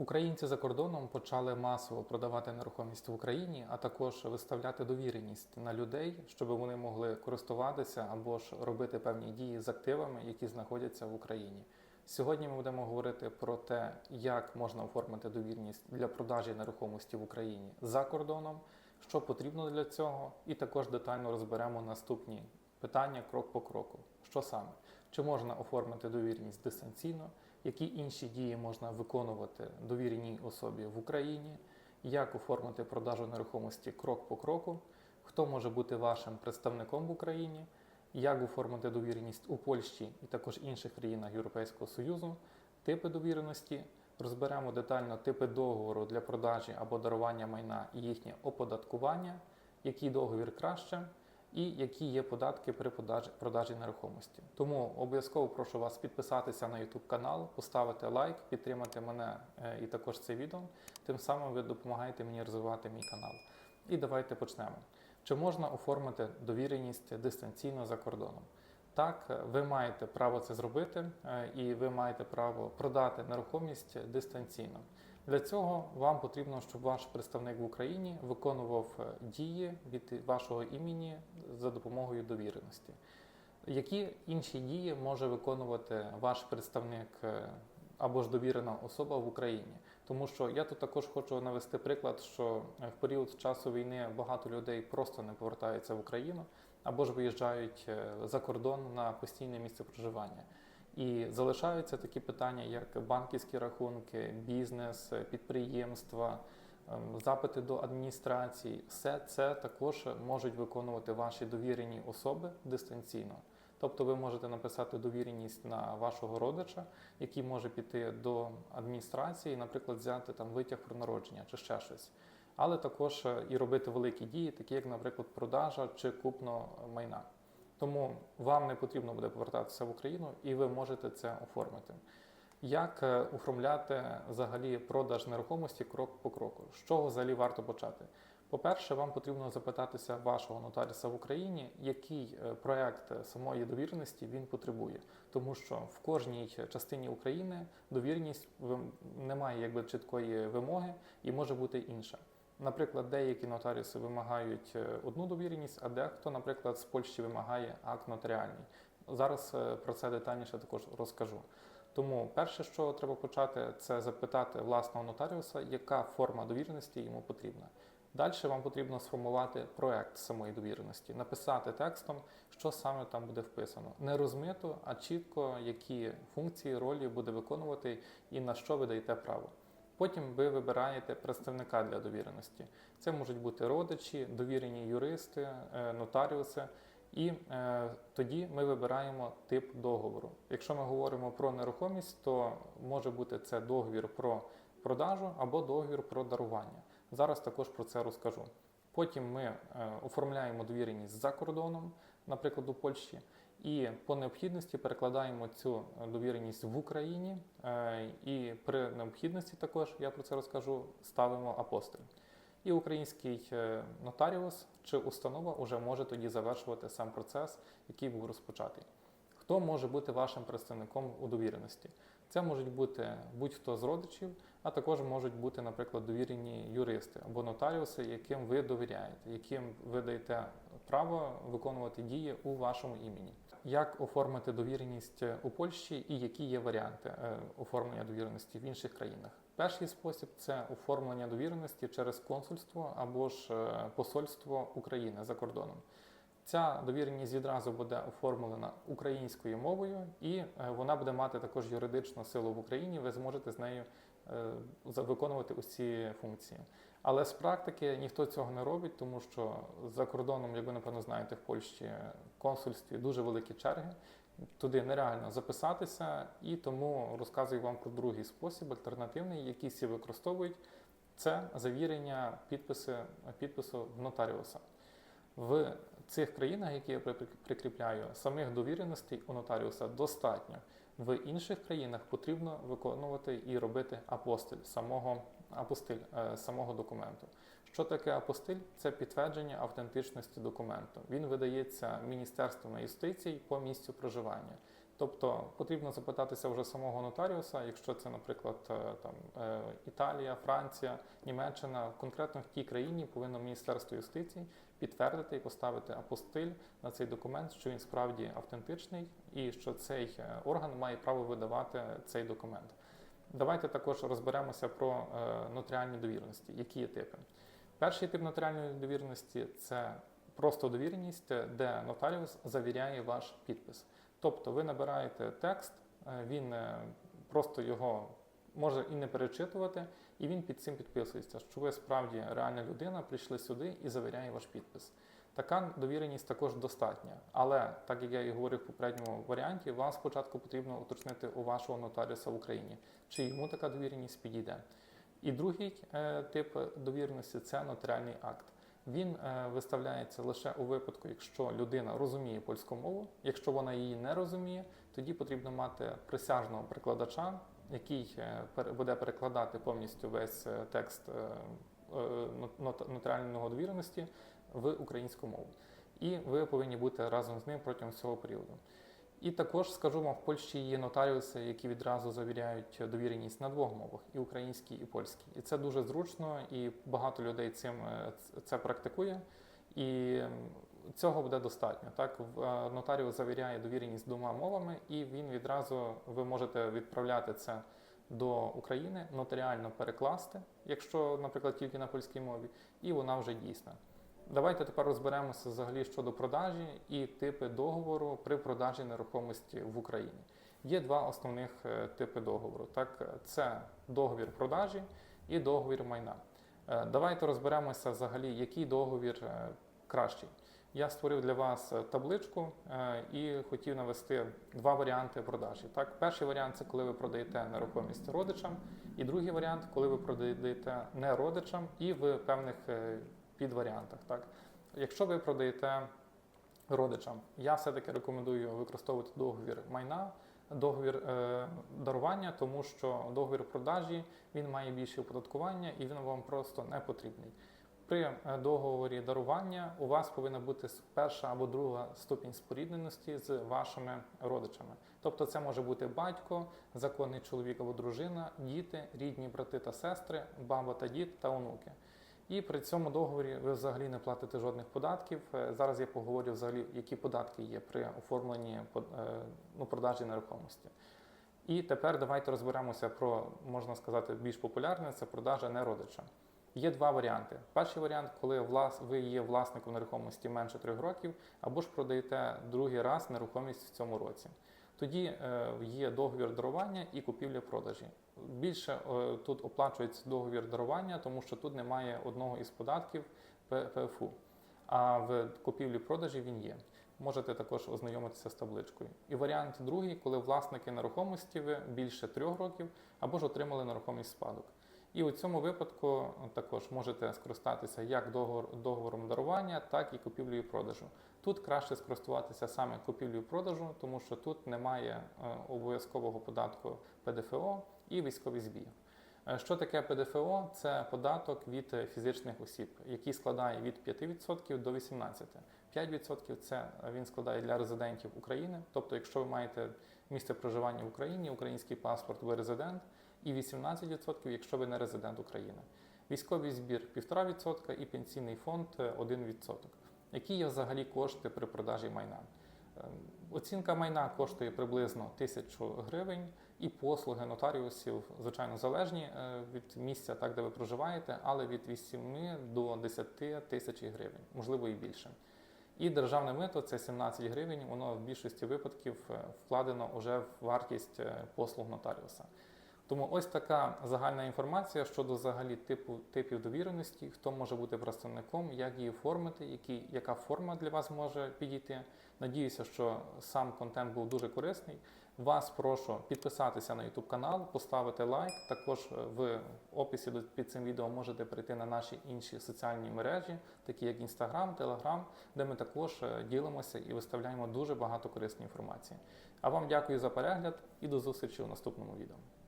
Українці за кордоном почали масово продавати нерухомість в Україні, а також виставляти довіреність на людей, щоб вони могли користуватися або ж робити певні дії з активами, які знаходяться в Україні. Сьогодні ми будемо говорити про те, як можна оформити довірність для продажі нерухомості в Україні за кордоном, що потрібно для цього, і також детально розберемо наступні питання крок по кроку. Що саме? Чи можна оформити довірність дистанційно? Які інші дії можна виконувати довіреній особі в Україні, як оформити продажу нерухомості крок по кроку, хто може бути вашим представником в Україні, як оформити довіреність у Польщі і також інших країнах Європейського Союзу, типи довіреності. Розберемо детально типи договору для продажі або дарування майна і їхнє оподаткування, який договір краще, і які є податки при продажі, продажі нерухомості. Тому обов'язково прошу вас підписатися на YouTube канал, поставити лайк, підтримати мене е, і також це відео. Тим самим ви допомагаєте мені розвивати мій канал. І давайте почнемо. Чи можна оформити довіреність дистанційно за кордоном? Так, е, ви маєте право це зробити, е, і ви маєте право продати нерухомість дистанційно. Для цього вам потрібно, щоб ваш представник в Україні виконував дії від вашого імені за допомогою довіреності. Які інші дії може виконувати ваш представник е, або ж довірена особа в Україні? Тому що я тут також хочу навести приклад, що в період часу війни багато людей просто не повертаються в Україну або ж виїжджають е, за кордон на постійне місце проживання. І залишаються такі питання, як банківські рахунки, бізнес, підприємства, запити до адміністрації. Все це також можуть виконувати ваші довірені особи дистанційно. Тобто ви можете написати довіреність на вашого родича, який може піти до адміністрації, наприклад, взяти там витяг про народження чи ще щось. Але також е, і робити великі дії, такі як, наприклад, продажа чи купно майна. Тому вам не потрібно буде повертатися в Україну, і ви можете це оформити. Як е, оформляти взагалі продаж нерухомості крок по кроку? З чого взагалі варто почати? По-перше, вам потрібно запитатися вашого нотаріуса в Україні, який е, проект самої довіреності він потребує, тому що в кожній частині України довірність не має якби чіткої вимоги і може бути інша. Наприклад, деякі нотаріуси вимагають е, одну довіреність, а дехто, наприклад, з Польщі вимагає акт нотаріальний. Зараз е, про це детальніше також розкажу. Тому перше, що треба почати, це запитати власного нотаріуса, яка форма довіреності йому потрібна. Далі вам потрібно сформувати проект самої довіреності, написати текстом, що саме там буде вписано. Не розмито, а чітко, які функції, ролі буде виконувати і на що ви даєте право. Потім ви вибираєте представника для довіреності. Це можуть бути родичі, довірені юристи, е, нотаріуси. І е, тоді ми вибираємо тип договору. Якщо ми говоримо про нерухомість, то може бути це договір про продажу або договір про дарування. Зараз також про це розкажу. Потім ми е, оформляємо довіреність за кордоном, наприклад, у Польщі, і по необхідності перекладаємо цю довіреність в Україні. Е, і при необхідності також я про це розкажу. Ставимо апостиль. І український е, нотаріус чи установа вже може тоді завершувати сам процес, який був розпочатий. Хто може бути вашим представником у довіреності? Це можуть бути будь-хто з родичів, а також можуть бути, наприклад, довірені юристи або нотаріуси, яким ви довіряєте, яким ви даєте право виконувати дії у вашому імені. Як оформити довіреність у Польщі і які є варіанти е, оформлення довіреності в інших країнах? Перший спосіб це оформлення довіреності через консульство або ж е, посольство України за кордоном. Ця довіреність відразу буде оформлена українською мовою, і е, вона буде мати також юридичну силу в Україні. Ви зможете з нею е, виконувати усі функції. Але з практики ніхто цього не робить, тому що за кордоном, як ви напевно знаєте, в Польщі в консульстві дуже великі черги. Туди нереально записатися, і тому розказую вам про другий спосіб, альтернативний, який всі використовують. Це завірення підписи, підпису нотаріуса. В цих країнах, які я прикріпляю, самих довіреностей у нотаріуса достатньо. В інших країнах потрібно виконувати і робити апостиль самого апостиль е, самого документу. Що таке апостиль? Це підтвердження автентичності документу. Він видається Міністерством юстиції по місцю проживання. Тобто потрібно запитатися вже самого нотаріуса, якщо це, наприклад, е, там е, Італія, Франція, Німеччина, конкретно в тій країні повинно Міністерство юстиції підтвердити і поставити апостиль на цей документ, що він справді автентичний і що цей е, орган має право видавати цей документ. Давайте також розберемося про е, нотаріальні довіреності, які є типи. Перший тип нотаріальної довіреності це просто довіреність, де нотаріус завіряє ваш підпис. Тобто ви набираєте текст, е, він просто його може і не перечитувати, і він під цим підписується, що ви справді реальна людина, прийшли сюди і завіряє ваш підпис. Така довіреність також достатня, але так як я і говорив в попередньому варіанті, вам спочатку потрібно уточнити у вашого нотаріуса в Україні, чи йому така довіреність підійде. І другий е, тип довіреності це нотаріальний акт. Він е, виставляється лише у випадку, якщо людина розуміє польську мову. Якщо вона її не розуміє, тоді потрібно мати присяжного перекладача, який е, буде перекладати повністю весь е, текст е, нотаріального довіреності в українську мову. І ви повинні бути разом з ним протягом цього періоду. І також скажу вам, в Польщі є нотаріуси, які відразу завіряють довіреність на двох мовах і українській, і польській. І це дуже зручно, і багато людей цим це практикує. І цього буде достатньо. Так, е, нотаріус завіряє довіреність двома мовами, і він відразу ви можете відправляти це до України, нотаріально перекласти, якщо, наприклад, тільки на польській мові, і вона вже дійсна. Давайте тепер розберемося взагалі щодо продажі і типи договору при продажі нерухомості в Україні. Є два основних е, типи договору. Так, це договір продажі і договір майна. Е, Давайте розберемося взагалі, який договір кращий. Я створив для вас е, табличку е, і хотів навести два варіанти продажі. Так, перший варіант це коли ви продаєте нерухомість родичам, і другий варіант, коли ви продаєте не родичам і в певних е, підваріантах. Так, якщо ви продаєте родичам, я все-таки рекомендую використовувати договір майна, договір е, дарування, тому що договір продажі він має більше оподаткування і він вам просто не потрібний. При е, договорі дарування у вас повинна бути перша або друга ступінь спорідненості з вашими родичами. Тобто це може бути батько, законний чоловік або дружина, діти, рідні брати та сестри, баба та дід та онуки. І при цьому договорі ви взагалі не платите жодних податків. Е, Зараз я поговорю взагалі, які податки є при оформленні е, ну, продажі нерухомості. І тепер давайте розберемося про, можна сказати, більш популярне це продажа неродича. Є два варіанти. Перший варіант, коли ви є власником нерухомості менше трьох років, або ж продаєте другий раз нерухомість в цьому році. Тоді е, є договір дарування і купівля-продажі. Більше е, тут оплачується договір дарування, тому що тут немає одного із податків ПФУ. А в купівлі-продажі він є. Можете також ознайомитися з табличкою. І варіант другий, коли власники нерухомості ви більше трьох років або ж отримали нерухомість спадок. І у цьому випадку також можете скористатися як договор, договором дарування, так і купівлею продажу. Тут краще скористуватися саме купівлею продажу, тому що тут немає е, обов'язкового податку ПДФО і військовий збір. Е, Що таке ПДФО? Це податок від е, фізичних осіб, який складає від 5% до 18%. 5% це він складає для резидентів України. Тобто, якщо ви маєте місце проживання в Україні, український паспорт, ви резидент, і 18%, якщо ви не резидент України. Військовий збір 1,5% і пенсійний фонд е, 1%. Які є взагалі кошти при продажі майна? Ем, Оцінка майна коштує приблизно 1000 гривень, і послуги нотаріусів, звичайно, залежні е, від місця, так де ви проживаєте, але від 8 до 10 тисяч гривень, можливо і більше. І державне мито це 17 гривень, воно в більшості випадків е, вкладено вже в вартість е, послуг нотаріуса. Тому ось така загальна інформація щодо взагалі типу типів довіреності, хто може бути представником, як її оформити, які, яка форма для вас може підійти. Надіюся, що сам контент був дуже корисний. Вас прошу підписатися на YouTube канал, поставити лайк. Також е, в описі під цим відео можете перейти на наші інші соціальні мережі, такі як Instagram, Telegram, де ми також е, ділимося і виставляємо дуже багато корисної інформації. А вам дякую за перегляд і до зустрічі у наступному відео.